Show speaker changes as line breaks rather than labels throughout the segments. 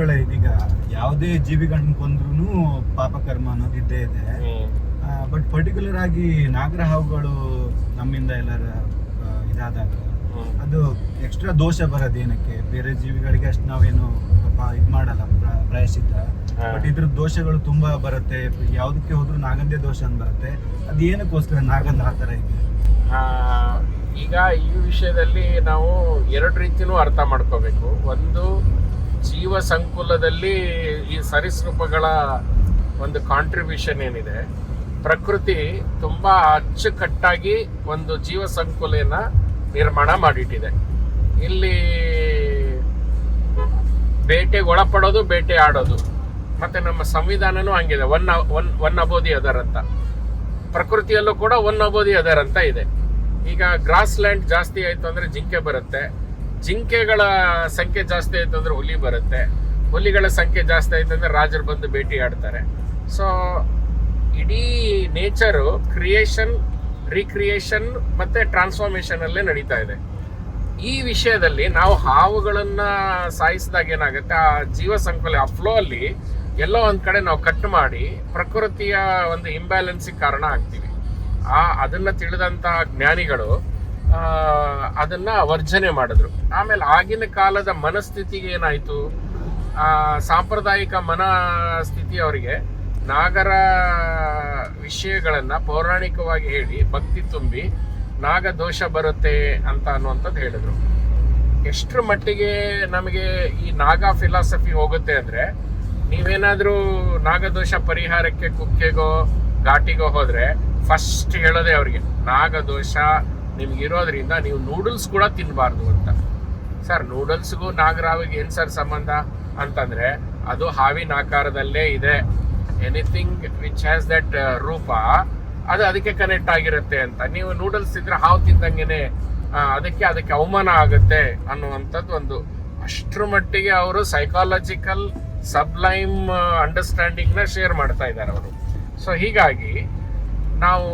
ಜೀವಿಗಳ ಇದೀಗ ಯಾವುದೇ ಜೀವಿಗಳನ್ನ ಕೊಂದ್ರೂ ಪಾಪಕರ್ಮ ಅನ್ನೋದು ಇದ್ದೇ ಇದೆ. ಬಟ್ ಪರ್ಟಿಕ್ಯುಲರ್ ಆಗಿ ನಾಗರ ಹಾವುಗಳು ನಮ್ಮಿಂದ ಎಲ್ಲರ ಇದಾದಾಗ ಅದು ಎಕ್ಸ್ಟ್ರಾ ದೋಷ ಬರೋದು ಏನಕ್ಕೆ? ಬೇರೆ ಜೀವಿಗಳಿಗೆ ಅಷ್ಟು ನಾವೇನು ಪಾಪ ಇದು ಮಾಡಲ್ಲ ಪ್ರ- ಪ್ರಾಯಶ್ಚಿತ್ತ ಬಟ್ ಇದ್ರ ದೋಷಗಳು ತುಂಬಾ ಬರುತ್ತೆ. ಯಾವ್ದಕ್ಕೆ ಹೋದ್ರು ನಾಗಂದೆ ದೋಷ ಅಂತ ಬರುತ್ತೆ. ಅದು ಏನಕ್ಕೋಸ್ಕರ ನಾಗಂದ ಆ ಥರ ಇದೆ?
ಆ, ಈಗ ಈ ವಿಷಯದಲ್ಲಿ ನಾವು ಎರಡು ರೀತಿಯೂ ಅರ್ಥ ಮಾಡ್ಕೋಬೇಕು. ಒಂದು ಜೀವ ಸಂಕುಲದಲ್ಲಿ ಈ ಸರಿಸೃಪಗಳ ಒಂದು ಕಾಂಟ್ರಿಬ್ಯೂಷನ್ ಏನಿದೆ, ಪ್ರಕೃತಿ ತುಂಬಾ ಅಚ್ಚುಕಟ್ಟಾಗಿ ಒಂದು ಜೀವ ಸಂಕುಲನ ನಿರ್ಮಾಣ ಮಾಡಿಟ್ಟಿದೆ. ಇಲ್ಲಿ ಬೇಟೆಗೆ ಒಳಪಡೋದು, ಬೇಟೆ ಆಡೋದು, ಮತ್ತೆ ನಮ್ಮ ಸಂವಿಧಾನನೂ ಹಂಗಿದೆ, ಒನ್ ಒನ್ ಒನ್ ಅಬೋದಿ ಅದರಂತ ಪ್ರಕೃತಿಯಲ್ಲೂ ಕೂಡ ಒನ್ ಅಬೋದಿ ಅದರಂತ ಇದೆ. ಈಗ ಗ್ರಾಸ್ ಲ್ಯಾಂಡ್ ಜಾಸ್ತಿ ಆಯ್ತು ಅಂದ್ರೆ ಜಿಂಕೆ ಬರುತ್ತೆ ಜಿಂಕೆಗಳ ಸಂಖ್ಯೆ ಜಾಸ್ತಿ ಆಯ್ತು ಅಂದ್ರೆ ಹುಲಿ ಬರುತ್ತೆ. ಹುಲಿಗಳ ಸಂಖ್ಯೆ ಜಾಸ್ತಿ ಆಯ್ತು ಅಂದ್ರೆ ರಾಜರು ಬಂದು ಭೇಟಿ ಆಡ್ತಾರೆ. ಸೊ ಇಡೀ ನೇಚರು ಕ್ರಿಯೇಷನ್ ರಿಕ್ರಿಯೇಷನ್ ಮತ್ತೆ ಟ್ರಾನ್ಸ್ಫಾರ್ಮೇಶನ್ ಅಲ್ಲೇ ನಡೀತಾ ಇದೆ. ಈ ವಿಷಯದಲ್ಲಿ ನಾವು ಹಾವುಗಳನ್ನು ಸಾಯಿಸಿದಾಗ ಏನಾಗುತ್ತೆ? ಆ ಜೀವ ಸಂಕುಲ, ಆ ಫ್ಲೋ ಅಲ್ಲಿ ಎಲ್ಲೋ ಒಂದು ಕಡೆ ನಾವು ಕಟ್ ಮಾಡಿ ಪ್ರಕೃತಿಯ ಒಂದು ಇಂಬ್ಯಾಲೆನ್ಸಿಗೆ ಕಾರಣ ಆಗ್ತೀವಿ. ಆ, ಅದನ್ನ ತಿಳಿದಂತಹ ಜ್ಞಾನಿಗಳು ಅದನ್ನ ವರ್ಜನೆ ಮಾಡಿದ್ರು. ಆಮೇಲೆ ಆಗಿನ ಕಾಲದ ಮನಸ್ಥಿತಿಗೆ ಏನಾಯ್ತು? ಆ, ಸಾಂಪ್ರದಾಯಿಕ ಮನಸ್ಥಿತಿ ಅವರಿಗೆ ನಾಗರ ವಿಷಯಗಳನ್ನು ಪೌರಾಣಿಕವಾಗಿ ಹೇಳಿ ಭಕ್ತಿ ತುಂಬಿ ನಾಗ ದೋಷ ಬರುತ್ತೆ ಅಂತ ಅನ್ನುವಂಥದ್ದು ಹೇಳಿದ್ರು. ಎಷ್ಟರ ಮಟ್ಟಿಗೆ ನಮಗೆ ಈ ನಾಗ ಫಿಲಾಸಫಿ ಹೋಗುತ್ತೆ ಅಂದ್ರೆ ನೀವೇನಾದರೂ ನಾಗದೋಷ ಪರಿಹಾರಕ್ಕೆ ಕುಕ್ಕೆಗೋ ಘಾಟಿಗೋ ಹೋದರೆ ಫಸ್ಟ್ ಹೇಳೋದೇ ಅವರಿಗೆ, ನಾಗದೋಷ ನಿಮ್ಗೆ ಇರೋದ್ರಿಂದ ನೀವು ನೂಡಲ್ಸ್ ಕೂಡ ತಿನ್ನಬಾರ್ದು ಅಂತ. ಸರ್ ನೂಡಲ್ಸ್ಗೂ ನಾಗರಾವಿಗೆ ಏನು ಸರ್ ಸಂಬಂಧ? ಅಂತಂದರೆ ಅದು ಹಾವಿನ ಆಕಾರದಲ್ಲೇ ಇದೆ. ಎನಿಥಿಂಗ್ ವಿಚ್ ಹ್ಯಾಸ್ ದಟ್ ರೂಪ, ಅದು ಅದಕ್ಕೆ ಕನೆಕ್ಟ್ ಆಗಿರುತ್ತೆ ಅಂತ. ನೀವು ನೂಡಲ್ಸ್ ಇದ್ರೆ ಹಾವು ತಿಂದಂಗೆನೆ ಅದಕ್ಕೆ ಅದಕ್ಕೆ ಅವಮಾನ ಆಗುತ್ತೆ ಅನ್ನುವಂಥದ್ದು ಒಂದು. ಅಷ್ಟ್ರ ಮಟ್ಟಿಗೆ ಅವರು ಸೈಕಾಲಜಿಕಲ್ ಸಬ್ಲೈಮ್ ಅಂಡರ್ಸ್ಟ್ಯಾಂಡಿಂಗ್ನ ಶೇರ್ ಮಾಡ್ತಾ ಇದ್ದಾರೆ ಅವರು. ಸೊ ಹೀಗಾಗಿ ನಾವು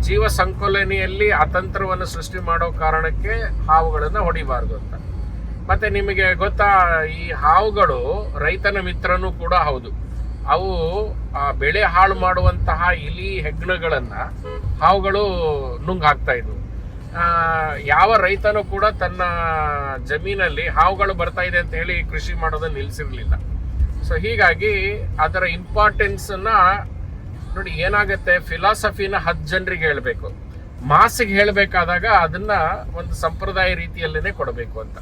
ಜೀವ ಸಂಕೋಲನೆಯಲ್ಲಿ ಅತಂತ್ರವನ್ನು ಸೃಷ್ಟಿ ಮಾಡೋ ಕಾರಣಕ್ಕೆ ಹಾವುಗಳನ್ನು ಹೊಡಿಬಾರ್ದು ಅಂತ. ಮತ್ತೆ ನಿಮಗೆ ಗೊತ್ತಾ, ಈ ಹಾವುಗಳು ರೈತನ ಮಿತ್ರನೂ ಕೂಡ ಹೌದು. ಅವು, ಆ, ಬೆಳೆ ಹಾಳು ಮಾಡುವಂತಹ ಇಲಿ ಹೆಗ್ಣಗಳನ್ನ ಹಾವುಗಳು ನುಂಗ್ ಹಾಕ್ತಾ ಇದ್ವು ಯಾವ ರೈತನೂ ಕೂಡ ತನ್ನ ಜಮೀನಲ್ಲಿ ಹಾವುಗಳು ಬರ್ತಾ ಇದೆ ಅಂತ ಹೇಳಿ ಕೃಷಿ ಮಾಡೋದನ್ನು ನಿಲ್ಲಿಸಿರಲಿಲ್ಲ ಸೊ ಹೀಗಾಗಿ ಅದರ ಇಂಪಾರ್ಟೆನ್ಸ್ ಅನ್ನ ನೋಡಿ, ಏನಾಗುತ್ತೆ? ಫಿಲಾಸಫಿನ ಹತ್ತು ಜನರಿಗೆ ಹೇಳಬೇಕು. ಮಾಸಿಗೆ ಹೇಳಬೇಕಾದಾಗ ಅದನ್ನ ಒಂದು ಸಂಪ್ರದಾಯ ರೀತಿಯಲ್ಲೇ ಕೊಡಬೇಕು ಅಂತ.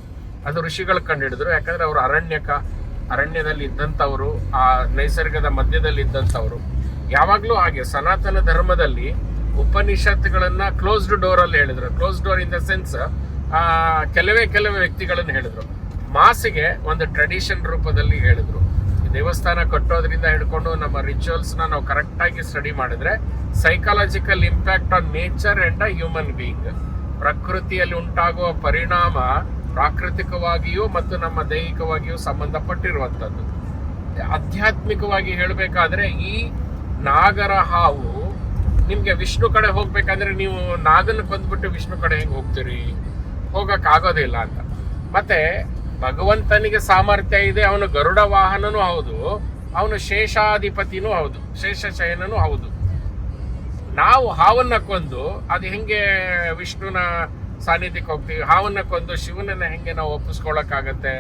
ಅದು ಋಷಿಗಳು ಕಂಡುಹಿಡಿದ್ರು ಯಾಕಂದ್ರೆ ಅವರು ಅರಣ್ಯಕ, ಅರಣ್ಯದಲ್ಲಿ ಇದ್ದಂಥವರು, ಆ ನೈಸರ್ಗದ ಮಧ್ಯದಲ್ಲಿ ಇದ್ದಂಥವ್ರು. ಯಾವಾಗಲೂ ಹಾಗೆ ಸನಾತನ ಧರ್ಮದಲ್ಲಿ ಉಪನಿಷತ್ಗಳನ್ನ ಕ್ಲೋಸ್ಡ್ ಡೋರ್ ಅಲ್ಲಿ ಹೇಳಿದ್ರು. Close door in the sense ಕೆಲವೇ ಕೆಲವೇ ವ್ಯಕ್ತಿಗಳನ್ನು ಹೇಳಿದ್ರು. ಮಾಸಿಗೆ ಒಂದು ಟ್ರೆಡಿಷನ್ ರೂಪದಲ್ಲಿ ಹೇಳಿದ್ರು. ದೇವಸ್ಥಾನ ಕಟ್ಟೋದ್ರಿಂದ ಹಿಡ್ಕೊಂಡು ನಮ್ಮ ರಿಚುವಲ್ಸ್ನ ನಾವು ಕರೆಕ್ಟಾಗಿ ಸ್ಟಡಿ ಮಾಡಿದ್ರೆ psychological impact on nature and uh human being ಪ್ರಕೃತಿಯಲ್ಲಿ ಉಂಟಾಗುವ ಪರಿಣಾಮ ಪ್ರಾಕೃತಿಕವಾಗಿಯೂ ಮತ್ತು ನಮ್ಮ ದೈಹಿಕವಾಗಿಯೂ ಸಂಬಂಧಪಟ್ಟಿರುವಂಥದ್ದು. ಆಧ್ಯಾತ್ಮಿಕವಾಗಿ ಹೇಳಬೇಕಾದ್ರೆ ಈ ನಾಗರ ಹಾವು ನಿಮಗೆ ವಿಷ್ಣು ಕಡೆ ಹೋಗ್ಬೇಕಂದ್ರೆ ನೀವು ನಾಗನ ಕೊಂದ್ಬಿಟ್ಟು ವಿಷ್ಣು ಕಡೆ ಹೆಂಗ್ ಹೋಗ್ತೀರಿ? ಹೋಗಕ್ ಆಗೋದಿಲ್ಲ ಅಂತ. ಮತ್ತೆ ಭಗವಂತನಿಗೆ ಸಾಮರ್ಥ್ಯ ಇದೆ, ಅವನು ಗರುಡ ವಾಹನನೂ ಹೌದು, ಅವನು ಶೇಷಾಧಿಪತಿನೂ ಹೌದು, ಶೇಷಶಯನನೂ ಹೌದು. ನಾವು ಹಾವನ್ನ ಕೊಂದು, ಅದು ಹೆಂಗೆ ವಿಷ್ಣುನ ಸಾನ್ನಿಧ್ಯಕ್ಕೆ ಹೋಗ್ತೀವಿ? ಹಾವನ್ನ ಕೊಂದು ಶಿವನನ್ನ ಹೆಂಗೆ ನಾವು ಒಪ್ಪಿಸ್ಕೊಳ್ಳೋಕ್ಕಾಗತ್ತೆ?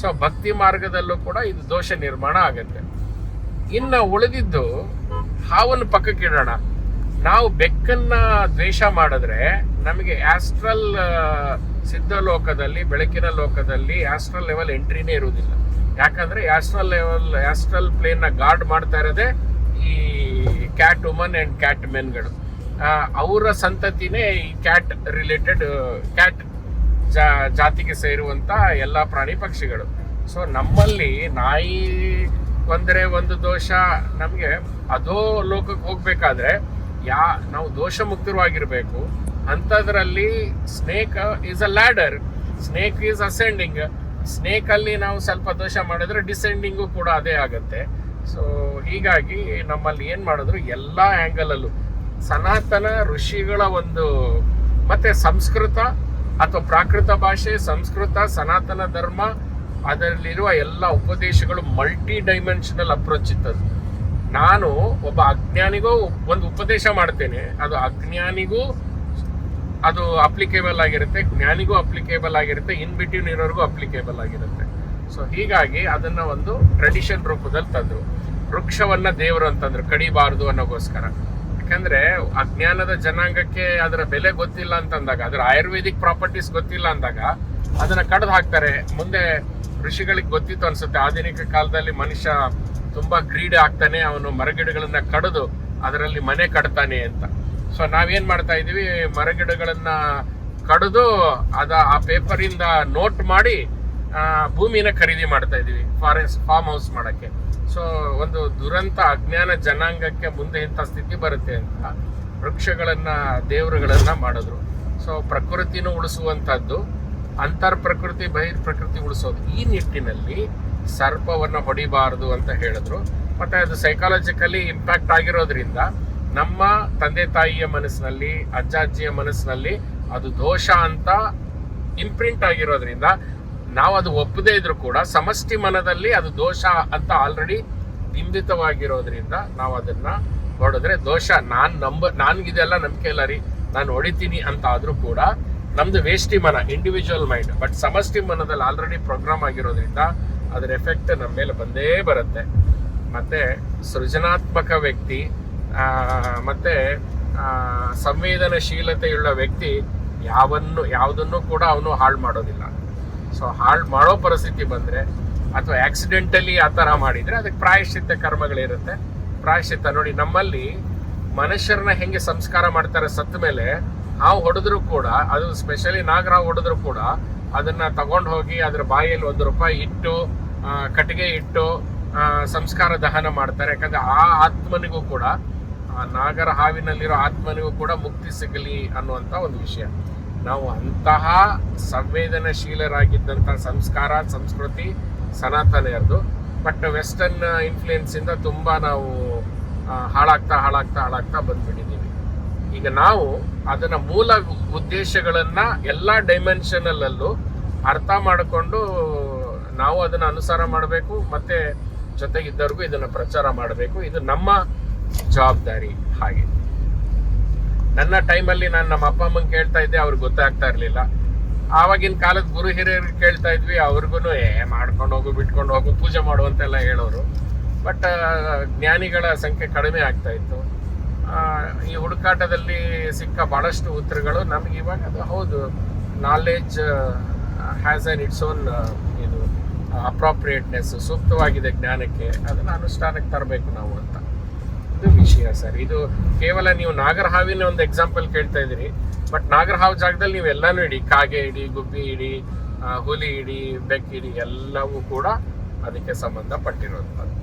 ಸೊ, ಭಕ್ತಿ ಮಾರ್ಗದಲ್ಲೂ ಕೂಡ ಇದು ದೋಷ ನಿರ್ಮಾಣ ಆಗತ್ತೆ. ಇನ್ನು ಉಳಿದಿದ್ದು, ಹಾವನ್ನು ಪಕ್ಕಕ್ಕಿಡೋಣ ನಾವು ಬೆಕ್ಕನ್ನ ದ್ವೇಷ ಮಾಡಿದ್ರೆ ನಮಗೆ ಆಸ್ಟ್ರಲ್ ಸಿದ್ಧ ಲೋಕದಲ್ಲಿ ಬೆಳಕಿನ ಲೋಕದಲ್ಲಿ ಆಸ್ಟ್ರಲ್ ಲೆವೆಲ್ ಎಂಟ್ರಿನೇ ಇರುವುದಿಲ್ಲ. ಯಾಕಂದ್ರೆ ಆಸ್ಟ್ರಲ್ ಲೆವೆಲ್ ಆಸ್ಟ್ರಲ್ ಪ್ಲೇನ್ನ ಗಾರ್ಡ್ ಮಾಡ್ತಾ ಇರೋದೇ ಈ ಕ್ಯಾಟ್ ವುಮನ್ ಅಂಡ್ ಕ್ಯಾಟ್ ಮೆನ್ಗಳು ಅವರ ಸಂತತಿನೇ ಈ ಕ್ಯಾಟ್ ರಿಲೇಟೆಡ್ ಕ್ಯಾಟ್ ಜಾತಿಗೆ ಸೇರುವಂಥ ಎಲ್ಲಾ ಪ್ರಾಣಿ ಪಕ್ಷಿಗಳು. ಸೊ ನಮ್ಮಲ್ಲಿ ನಾಯಿ ಒಂದರೆ ಒಂದು ದೋಷ, ನಮಗೆ ಅದೋ ಲೋಕಕ್ಕೆ ಹೋಗ್ಬೇಕಾದ್ರೆ ಯಾ, ನಾವು ದೋಷ ಮುಕ್ತವಾಗಿರ್ಬೇಕು ಅಂಥದ್ರಲ್ಲಿ snake is a ladder snake is ascending snake ಅಲ್ಲಿ ನಾವು ಸ್ವಲ್ಪ ದೋಷ ಮಾಡಿದ್ರೆ ಡಿಸೆಂಡಿಂಗು ಕೂಡ ಅದೇ ಆಗುತ್ತೆ. ಸೊ ಹೀಗಾಗಿ ನಮ್ಮಲ್ಲಿ ಏನು ಮಾಡಿದ್ರು ಎಲ್ಲಾ ಆ್ಯಂಗಲಲ್ಲೂ ಸನಾತನ ಋಷಿಗಳ ಒಂದು ಮತ್ತೆ ಸಂಸ್ಕೃತ ಅಥವಾ ಪ್ರಾಕೃತ ಭಾಷೆ, ಸಂಸ್ಕೃತ, ಸನಾತನ ಧರ್ಮ ಅದರಲ್ಲಿರುವ ಎಲ್ಲ ಉಪದೇಶಗಳು ಮಲ್ಟಿ ಡೈಮೆನ್ಷನಲ್ ಅಪ್ರೋಚ್ ಇತ್ತದು ನಾನು ಒಬ್ಬ ಅಜ್ಞಾನಿಗೂ ಒಂದು ಉಪದೇಶ ಮಾಡ್ತೇನೆ. ಅದು ಅಜ್ಞಾನಿಗೂ ಅದು ಅಪ್ಲಿಕೇಬಲ್ ಆಗಿರುತ್ತೆ, ಜ್ಞಾನಿಗೂ ಅಪ್ಲಿಕೇಬಲ್ ಆಗಿರುತ್ತೆ ಇನ್ ಬಿಟ್ವೀನ್ ಇರೋರಿಗೂ ಅಪ್ಲಿಕೇಬಲ್ ಆಗಿರುತ್ತೆ. ಸೊ ಹೀಗಾಗಿ ಅದನ್ನ ಒಂದು ಟ್ರೆಡಿಷನ್ ರೂಪದಲ್ಲಿ ತಂದ್ರು. ವೃಕ್ಷವನ್ನ ದೇವರು ಅಂತಂದ್ರು, ಕಡಿಬಾರದು ಅನ್ನೋಗೋಸ್ಕರ. ಯಾಕಂದ್ರೆ ಅಜ್ಞಾನದ ಜನಾಂಗಕ್ಕೆ ಅದರ ಬೆಲೆ ಗೊತ್ತಿಲ್ಲ ಅಂತಂದಾಗ, ಅದರ ಆಯುರ್ವೇದಿಕ್ ಪ್ರಾಪರ್ಟೀಸ್ ಗೊತ್ತಿಲ್ಲ ಅಂದಾಗ, ಅದನ್ನ ಕಡ್ದು ಹಾಕ್ತಾರೆ. ಮುಂದೆ ಋಷಿಗಳಿಗೆ ಗೊತ್ತಿತ್ತು ಅನ್ಸುತ್ತೆ, ಆಧುನಿಕ ಕಾಲದಲ್ಲಿ ಮನುಷ್ಯ ತುಂಬಾ ಕ್ರೀಡೆ ಆಗ್ತಾನೆ, ಅವನು ಮರಗಿಡಗಳನ್ನ ಕಡಿದು ಅದರಲ್ಲಿ ಮನೆ ಕಟ್ತಾನೆ ಅಂತ. ಸೊ ನಾವೇನು ಮಾಡ್ತಾ ಇದೀವಿ, ಮರಗಿಡಗಳನ್ನು ಕಡಿದು ಅದ ಆ ಪೇಪರ್ ಇಂದ ನೋಟ್ ಮಾಡಿ ಭೂಮಿನ ಖರೀದಿ ಮಾಡ್ತಾ ಇದೀವಿ ಫಾರೆಸ್ಟ್ ಫಾರ್ಮ್ ಹೌಸ್ ಮಾಡಕ್ಕೆ. ಸೊ ಒಂದು ದುರಂತ ಅಜ್ಞಾನ ಜನಾಂಗಕ್ಕೆ ಮುಂದೆ ಇಂಥ ಸ್ಥಿತಿ ಬರುತ್ತೆ ಅಂತ ವೃಕ್ಷಗಳನ್ನು, ದೇವರುಗಳನ್ನು ಮಾಡಿದ್ರು. ಸೊ ಪ್ರಕೃತಿನೂ ಉಳಿಸುವಂತದ್ದು ಅಂತರ್ ಪ್ರಕೃತಿ ಬಹಿರ್ ಪ್ರಕೃತಿ ಉಳಿಸೋದು. ಈ ನಿಟ್ಟಿನಲ್ಲಿ ಸರ್ಪವನ್ನ ಹೊಡಿಬಾರದು ಅಂತ ಹೇಳಿದ್ರು. ಮತ್ತೆ ಅದು ಸೈಕಾಲಜಿಕಲಿ ಇಂಪ್ಯಾಕ್ಟ್ ಆಗಿರೋದ್ರಿಂದ ನಮ್ಮ ತಂದೆ ತಾಯಿಯ ಮನಸ್ಸಿನಲ್ಲಿ, ಅಜ್ಜ ಅಜ್ಜಿಯ ಮನಸ್ಸಿನಲ್ಲಿ ಅದು ದೋಷ ಅಂತ ಇಂಪ್ರಿಂಟ್ ಆಗಿರೋದ್ರಿಂದ ನಾವು ಅದು ಒಪ್ಪದೇ ಇದ್ರು ಕೂಡ ಸಮಷ್ಟಿ ಮನದಲ್ಲಿ ಅದು ದೋಷ ಅಂತ ಆಲ್ರೆಡಿ ಬಿಂಬಿತವಾಗಿರೋದ್ರಿಂದ ನಾವು ಅದನ್ನ ನೋಡಿದ್ರೆ ದೋಷ ನಾನು ನಂಬ, ನನ್ಗಿದೆಲ್ಲ ನಂಬಿಕೆ ಇಲ್ಲ ರೀ, ನಾನು ಹೊಡಿತೀನಿ ಅಂತ ಆದರೂ ಕೂಡ ನಮ್ದು ವೇಷ್ಟಿ ಮನ ಇಂಡಿವಿಜುವಲ್ ಮೈಂಡ್ ಬಟ್ ಸಮಷ್ಟಿ ಮನದಲ್ಲಿ ಆಲ್ರೆಡಿ ಪ್ರೋಗ್ರಾಮ್ ಆಗಿರೋದ್ರಿಂದ ಅದರ ಎಫೆಕ್ಟ್ ನಮ್ಮ ಮೇಲೆ ಬಂದೇ ಬರುತ್ತೆ. ಮತ್ತೆ ಸೃಜನಾತ್ಮಕ ವ್ಯಕ್ತಿ ಮತ್ತೆ ಸಂವೇದನಶೀಲತೆಯುಳ್ಳ ವ್ಯಕ್ತಿ ಯಾವನ್ನು, ಯಾವುದನ್ನು ಕೂಡ ಅವನು ಹಾಳು ಮಾಡೋದಿಲ್ಲ. ಸೊ ಹಾಳು ಮಾಡೋ ಪರಿಸ್ಥಿತಿ ಬಂದ್ರೆ ಅಥವಾ ಆಕ್ಸಿಡೆಂಟಲಿ ಆ ಥರ ಮಾಡಿದ್ರೆ ಅದಕ್ಕೆ ಪ್ರಾಯಶ್ಚಿತ್ತ ಕರ್ಮಗಳಿರುತ್ತೆ. ಪ್ರಾಯಶ್ಚಿತ್ತ ನೋಡಿ, ನಮ್ಮಲ್ಲಿ ಮನುಷ್ಯರನ್ನ ಹೆಂಗೆ ಸಂಸ್ಕಾರ ಮಾಡ್ತಾರೆ ಸತ್ತ ಮೇಲೆ, ಹಾವು ಹೊಡೆದ್ರು ಕೂಡ, ಅದು ಸ್ಪೆಷಲಿ ನಾಗರಾವ್ ಹೊಡೆದ್ರು ಕೂಡ ಅದನ್ನ ತಗೊಂಡು ಹೋಗಿ ಅದ್ರ ಬಾಯಲ್ಲಿ ಒಂದು ರೂಪಾಯಿ ಇಟ್ಟು ಕಟ್ಟಿಗೆ ಇಟ್ಟು ಸಂಸ್ಕಾರ ದಹನ ಮಾಡ್ತಾರೆ. ಯಾಕಂದರೆ ಆ ಆತ್ಮನಿಗೂ ಕೂಡ ಆ ನಾಗರ ಹಾವಿನಲ್ಲಿರೋ ಆತ್ಮನಿಗೂ ಕೂಡ ಮುಕ್ತಿ ಸಿಗಲಿ ಅನ್ನುವಂತ ಒಂದು ವಿಷಯ. ನಾವು ಅಂತಹ ಸಂವೇದನಶೀಲರಾಗಿದ್ದಂಥ ಸಂಸ್ಕಾರ, ಸಂಸ್ಕೃತಿ ಸನಾತನೆಯರ್ದು. ಬಟ್ ವೆಸ್ಟರ್ನ್ ಇನ್ಫ್ಲೂಯೆನ್ಸ್ ಇಂದ ತುಂಬಾ ನಾವು ಹಾಳಾಗ್ತಾ ಹಾಳಾಗ್ತಾ ಹಾಳಾಗ್ತಾ ಬಂದ್ಬಿಟ್ಟಿದ್ದೀವಿ. ಈಗ ನಾವು ಅದನ್ನ ಮೂಲ ಉದ್ದೇಶಗಳನ್ನ ಎಲ್ಲ ಡೈಮೆನ್ಷನಲ್ಲೂ ಅರ್ಥ ಮಾಡಿಕೊಂಡು ನಾವು ಅದನ್ನ ಅನುಸಾರ ಮಾಡಬೇಕು, ಮತ್ತೆ ಜೊತೆಗಿದ್ದವ್ರಿಗೂ ಇದನ್ನ ಪ್ರಚಾರ ಮಾಡಬೇಕು. ಇದು ನಮ್ಮ ಜವಾಬ್ದಾರಿ ಹಾಗೆ. ನನ್ನ ಟೈಮಲ್ಲಿ ನಾನು ನಮ್ಮ ಅಪ್ಪ ಅಮ್ಮಂಗೆ ಕೇಳ್ತಾ ಇದ್ದೆ, ಅವ್ರಿಗೆ ಗೊತ್ತಾಗ್ತಾ ಇರ್ಲಿಲ್ಲ. ಆವಾಗಿನ ಕಾಲದ ಗುರು ಹಿರಿಯರಿಗೆ ಕೇಳ್ತಾ ಇದ್ವಿ ಅವ್ರಿಗೂ ಏ, ಮಾಡ್ಕೊಂಡು ಹೋಗು, ಬಿಟ್ಕೊಂಡು ಹೋಗು, ಪೂಜೆ ಮಾಡು ಅಂತೆಲ್ಲ ಹೇಳೋರು. ಬಟ್ ಜ್ಞಾನಿಗಳ ಸಂಖ್ಯೆ ಕಡಿಮೆ ಆಗ್ತಾ ಇತ್ತು. ಈ ಹುಡುಕಾಟದಲ್ಲಿ ಸಿಕ್ಕ ಬಹಳಷ್ಟು ಉತ್ತರಗಳು ನಮಗೆ ಇವಾಗ ಅದು ಹೌದು. Knowledge has on its own ಇದು ಅಪ್ರಾಪ್ರಿಯೇಟ್ನೆಸ್ ಸೂಕ್ತವಾಗಿದೆ ಜ್ಞಾನಕ್ಕೆ. ಅದನ್ನು ಅನುಷ್ಠಾನಕ್ಕೆ ತರಬೇಕು ನಾವು ಅಂತ. ಇದು ವಿಷಯ ಸರ್. ಇದು ಕೇವಲ ನೀವು ನಾಗರಹಾವಿನ ಒಂದು ಎಕ್ಸಾಂಪಲ್ ಕೇಳ್ತಾ ಇದ್ದೀರಿ. ಬಟ್ ನಾಗರಹಾವ್ ಜಾಗದಲ್ಲಿ ನೀವು ಎಲ್ಲಾನು ಇಡಿ, ಕಾಗೆ ಇಡಿ, ಗುಬ್ಬಿ ಇಡಿ ಹುಲಿ ಇಡಿ ಬೆಕ್ಕಿಡಿ ಎಲ್ಲವೂ ಕೂಡ ಅದಕ್ಕೆ ಸಂಬಂಧಪಟ್ಟಿರುವಂಥದ್ದು.